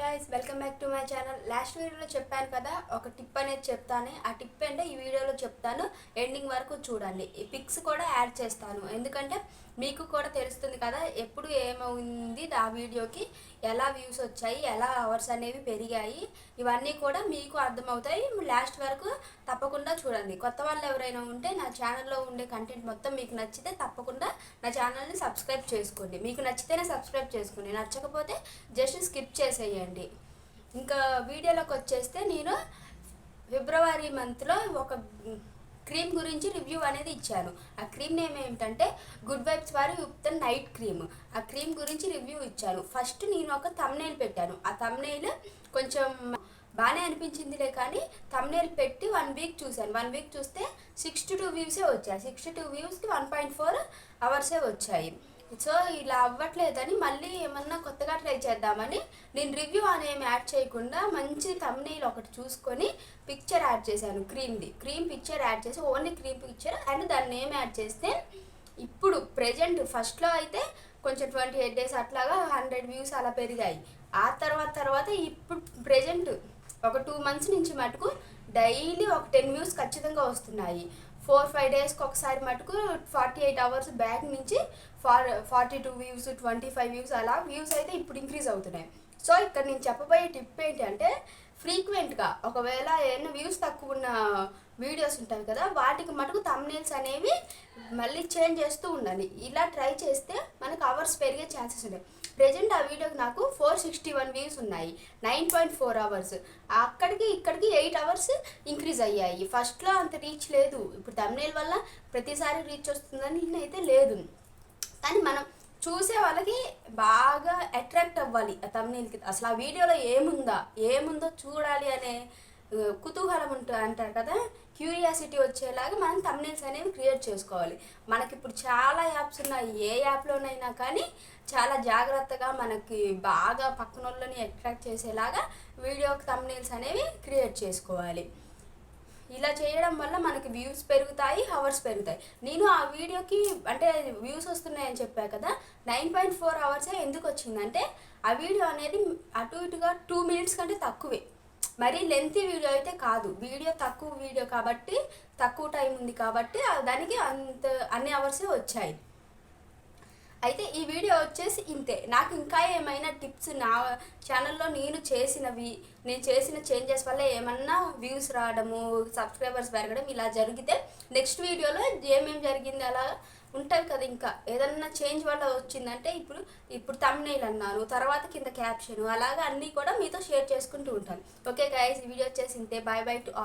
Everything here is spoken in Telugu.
Hi welcome back to my channel last వీడియోలో చెప్పాను కదా ఒక టిప్ అనేది చెప్తాను. ఆ టిప్ అంటే ఈ వీడియోలో చెప్తాను. ఎండింగ్ వరకు చూడండి. ఈ పిక్స్ కూడా యాడ్ చేస్తాను. ఎందుకంటే మీకు కూడా తెలుస్తుంది కదా ఎప్పుడు ఏమైంది ఆ వీడియోకి ఎలా వ్యూస్ వచ్చాయి ఎలా అవర్స్ అనేవి పెరిగాయి. ఇవన్నీ కూడా మీకు అర్థమవుతాయి. లాస్ట్ వరకు తప్పకుండా చూడండి. కొత్త వాళ్ళు ఎవరైనా ఉంటే నా ఛానల్లో ఉండే కంటెంట్ మొత్తం మీకు నచ్చితే తప్పకుండా నా ఛానల్ని సబ్స్క్రైబ్ చేసుకోండి. మీకు నచ్చితేనే సబ్స్క్రైబ్ చేసుకోండి. నచ్చకపోతే జస్ట్ స్కిప్ చేసేయండి. ఇంకా వీడియోలోకి వచ్చేస్తే నేను ఫిబ్రవరి మంత్లో ఒక క్రీమ్ గురించి రివ్యూ అనేది ఇచ్చాను. ఆ క్రీమ్ నేమ్ ఏమిటంటే గుడ్ వైబ్స్ వారి ఉప్తన్ నైట్ క్రీమ్. ఆ క్రీమ్ గురించి రివ్యూ ఇచ్చాను. ఫస్ట్ నేను ఒక తమ్నేల్ పెట్టాను. ఆ తమ్నేల్ కొంచెం బాగానే అనిపించిందిలే కానీ తమ్నేల్ పెట్టి వన్ వీక్ చూశాను. వన్ వీక్ చూస్తే సిక్స్టీ టూ వ్యూసే వచ్చాయి. సిక్స్టీ టూ వ్యూస్కి వన్ పాయింట్ ఫోర్ అవర్సే వచ్చాయి. సో ఇలా అవ్వట్లేదని మళ్ళీ ఏమన్నా కొత్తగా ట్రై చేద్దామని నేను రివ్యూ అనేమి యాడ్ చేయకుండా మంచి తమ్నీల్ ఒకటి చూసుకొని పిక్చర్ యాడ్ చేశాను క్రీమ్ది క్రీమ్ పిక్చర్ యాడ్ చేసి ఓన్లీ క్రీమ్ పిక్చర్ అండ్ దాన్ని నేమ్ యాడ్ చేస్తే ఇప్పుడు ప్రజెంట్ ఫస్ట్లో అయితే కొంచెం ట్వంటీ ఎయిట్ డేస్ అట్లాగా హండ్రెడ్ వ్యూస్ అలా పెరిగాయి. ఆ తర్వాత తర్వాత ఇప్పుడు ప్రజెంట్ ఒక టూ మంత్స్ నుంచి మటుకు డైలీ ఒక టెన్ వ్యూస్ ఖచ్చితంగా వస్తున్నాయి. ఫోర్ ఫైవ్ డేస్కి ఒకసారి మటుకు ఫార్టీ ఎయిట్ అవర్స్ బ్యాక్ నుంచి far forty two views twenty five views అలా వ్యూస్ అయితే ఇప్పుడు ఇంక్రీజ్ అవుతున్నాయి. సో ఇక్కడ నేను చెప్పబోయే టిప్ ఏంటంటే ఫ్రీక్వెంట్గా ఒకవేళ ఏమైనా వ్యూస్ తక్కువ ఉన్న వీడియోస్ ఉంటాయి కదా వాటికి మటుకు తమ్నేల్స్ అనేవి మళ్ళీ చేంజ్ చేస్తూ ఉండాలి ఇలా ట్రై చేస్తే మనకు అవర్స్ పెరిగే ఛాన్సెస్ ఉంటాయి. ప్రజెంట్ ఆ వీడియోకి నాకు ఫోర్ సిక్స్టీ వన్ వ్యూస్ ఉన్నాయి. Nine point four hours. అక్కడికి ఇక్కడికి ఎయిట్ అవర్స్ ఇంక్రీజ్ అయ్యాయి. ఫస్ట్లో అంత రీచ్ లేదు. ఇప్పుడు తమ్నేల్ వల్ల ప్రతిసారి రీచ్ వస్తుందని అయితే లేదు. కానీ మనం చూసే వాళ్ళకి బాగా అట్రాక్ట్ అవ్వాలి. ఆ తమ్నేల్కి అసలు ఆ వీడియోలో ఏముందా? ఏముందో చూడాలి అనే కుతూహలం ఉంటుంది అంటారు కదా? క్యూరియాసిటీ వచ్చేలాగా మనం తమ్నేల్స్ అనేవి క్రియేట్ చేసుకోవాలి. మనకి ఇప్పుడు చాలా యాప్స్ ఉన్నాయి. ఏ యాప్లోనైనా కానీ చాలా జాగ్రత్తగా మనకి బాగా పక్కన వాళ్ళని అట్రాక్ట్ చేసేలాగా వీడియోకి తమ్నేల్స్ అనేవి క్రియేట్ చేసుకోవాలి. ఇలా చేయడం వల్ల మనకి వ్యూస్ పెరుగుతాయి అవర్స్ పెరుగుతాయి. నేను ఆ వీడియోకి అంటే వ్యూస్ వస్తున్నాయని చెప్పా కదా నైన్ పాయింట్ ఫోర్ అవర్సే ఎందుకు వచ్చిందంటే ఆ వీడియో అనేది అటు ఇటుగా టూ మినిట్స్ కంటే తక్కువే. మరీ లెంత్ వీడియో అయితే కాదు. వీడియో తక్కువ వీడియో కాబట్టి తక్కువ టైం ఉంది కాబట్టి దానికి అంత అన్ని అవర్సే వచ్చాయి. అయితే ఈ వీడియో వచ్చేసి ఇంతే. నాకు ఇంకా ఏమైనా టిప్స్ నా ఛానల్లో నేను చేసినవి నేను చేసిన చేంజెస్ వల్ల ఏమన్నా వ్యూస్ రావడము సబ్స్క్రైబర్స్ పెరగడం ఇలా జరిగితే నెక్స్ట్ వీడియోలో ఏమేమి జరిగింది అలా ఉంటుంది కదా ఇంకా. ఏదన్నా చేంజ్ వల్ల వచ్చిందంటే ఇప్పుడు ఇప్పుడు తమ్నైల్ అన్నాను తర్వాత కింద క్యాప్షన్ అలాగా అన్నీ కూడా మీతో షేర్ చేసుకుంటూ ఉంటాను. ఓకే గైస్ ఈ వీడియో వచ్చేసి ఇంతే. Bye bye to all